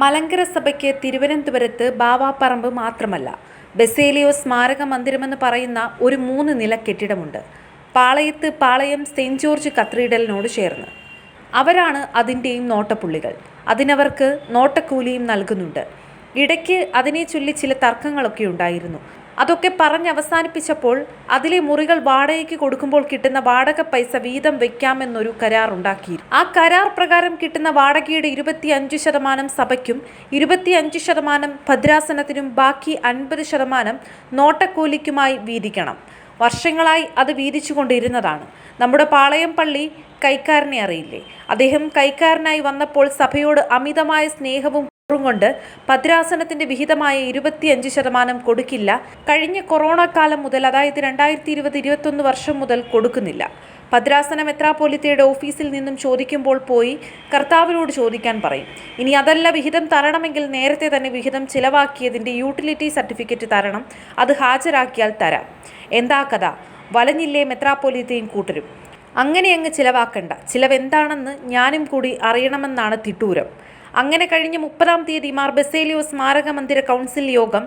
മലങ്കര സഭയ്ക്ക് തിരുവനന്തപുരത്ത് ബാവാപ്പറമ്പ് മാത്രമല്ല ബസേലിയോ സ്മാരക മന്ദിരമെന്ന് പറയുന്ന ഒരു മൂന്ന് നില കെട്ടിടമുണ്ട്. പാളയത്ത് പാളയം സെയിന്റ് ജോർജ് കത്തീഡ്രലിനോട് ചേർന്ന്. അവരാണ് അതിന്റെയും നോട്ടപ്പുള്ളികൾ. അതിനവർക്ക് നോട്ടക്കൂലിയും നൽകുന്നുണ്ട്. ഇടയ്ക്ക് അതിനെ ചൊല്ലി ചില തർക്കങ്ങളൊക്കെ ഉണ്ടായിരുന്നു. അതൊക്കെ പറഞ്ഞ് അവസാനിപ്പിച്ചപ്പോൾ അതിലെ മുറികൾ വാടകയ്ക്ക് കൊടുക്കുമ്പോൾ കിട്ടുന്ന വാടക പൈസ വീതം വെക്കാമെന്നൊരു കരാർ ഉണ്ടാക്കി. ആ കരാർ പ്രകാരം കിട്ടുന്ന വാടകയുടെ ഇരുപത്തിയഞ്ച് ശതമാനം സഭയ്ക്കും ഇരുപത്തിയഞ്ച് ശതമാനം ഭദ്രാസനത്തിനും ബാക്കി അൻപത് ശതമാനം നോട്ടക്കൂലിക്കുമായി വീതിക്കണം. വർഷങ്ങളായി അത് വീതിച്ചുകൊണ്ടിരുന്നതാണ്. നമ്മുടെ പാളയം പള്ളി കൈക്കാരനെ അറിയില്ലേ? അദ്ദേഹം കൈക്കാരനായി വന്നപ്പോൾ സഭയോട് അമിതമായ സ്നേഹവും കൊണ്ട് ഭദ്രാസനത്തിന്റെ വിഹിതമായ ഇരുപത്തിയഞ്ച് ശതമാനം കൊടുക്കില്ല. കഴിഞ്ഞ കൊറോണ കാലം മുതൽ അതായത് രണ്ടായിരത്തി ഇരുപത് ഇരുപത്തൊന്ന് വർഷം മുതൽ കൊടുക്കുന്നില്ല. ഭദ്രാസന മെത്രാപോലിത്തയുടെ ഓഫീസിൽ നിന്നും ചോദിക്കുമ്പോൾ പോയി കർത്താവിനോട് ചോദിക്കാൻ പറയും. ഇനി അതല്ല വിഹിതം തരണമെങ്കിൽ നേരത്തെ തന്നെ വിഹിതം ചിലവാക്കിയതിന്റെ യൂട്ടിലിറ്റി സർട്ടിഫിക്കറ്റ് തരണം. അത് ഹാജരാക്കിയാൽ തരാം. എന്താ കഥ? വലഞ്ഞില്ലേ മെത്രാപ്പോലിത്തയും കൂട്ടരും? അങ്ങനെ അങ്ങ് ചിലവാക്കണ്ട. ചിലവെന്താണെന്ന് ഞാനും കൂടി അറിയണമെന്നാണ് തിട്ടൂരം. അങ്ങനെ കഴിഞ്ഞ മുപ്പതാം തീയതി മാർ ബെസേലിയോ സ്മാരക മന്ദിര കൗൺസിൽ യോഗം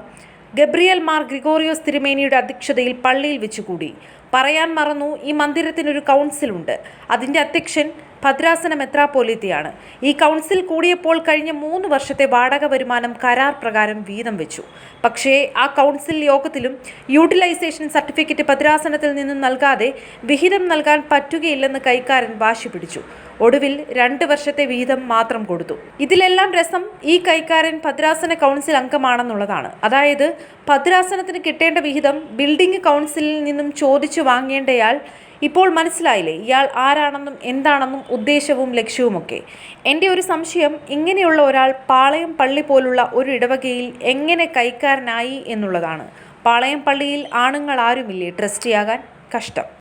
ഗബ്രിയൽ മാർ ഗ്രിഗോറിയോസ് തിരുമേനിയുടെ അധ്യക്ഷതയിൽ പള്ളിയിൽ വെച്ചുകൂടി. പറയാൻ മറന്നു ഈ മന്ദിരത്തിനൊരു കൗൺസിലുണ്ട്. അതിന്റെ അധ്യക്ഷൻ ഭദ്രാസന മെത്രാപ്പോലിത്തയാണ് ഈ കൗൺസിൽ കൂടിയപ്പോൾ കഴിഞ്ഞ മൂന്ന് വർഷത്തെ വാടക വരുമാനം കരാർ പ്രകാരം വീതം വെച്ചു. പക്ഷേ ആ കൗൺസിൽ യോഗത്തിലും യൂട്ടിലൈസേഷൻ സർട്ടിഫിക്കറ്റ് ഭദ്രാസനത്തിൽ നിന്നും നൽകാതെ വിഹിതം നൽകാൻ പറ്റുകയില്ലെന്ന് കൈക്കാരൻ വാശി പിടിച്ചു. ഒടുവിൽ രണ്ട് വർഷത്തെ വീതം മാത്രം കൊടുത്തു. ഇതിലെല്ലാം രസം ഈ കൈക്കാരൻ ഭദ്രാസന കൗൺസിൽ അംഗമാണെന്നുള്ളതാണ്. അതായത് ഭദ്രാസനത്തിന് കിട്ടേണ്ട വിഹിതം ബിൽഡിംഗ് കൗൺസിലിൽ നിന്നും ചോദിച്ചു വാങ്ങേണ്ടയാൾ ഇപ്പോൾ മനസ്സിലായില്ലേ ഇയാൾ ആരാണെന്നും എന്താണെന്നും ഉദ്ദേശവും ലക്ഷ്യവുമൊക്കെ. എന്റെ ഒരു സംശയം ഇങ്ങനെയുള്ള ഒരാൾ പാളയം പള്ളി പോലുള്ള ഒരു ഇടവകയിൽ എങ്ങനെ കൈക്കാരനായി എന്നുള്ളതാണ്. പാളയം പള്ളിയിൽ ആണുങ്ങൾ ആരുമില്ലേ? ട്രസ്റ്റിയാകാൻ കഷ്ടം.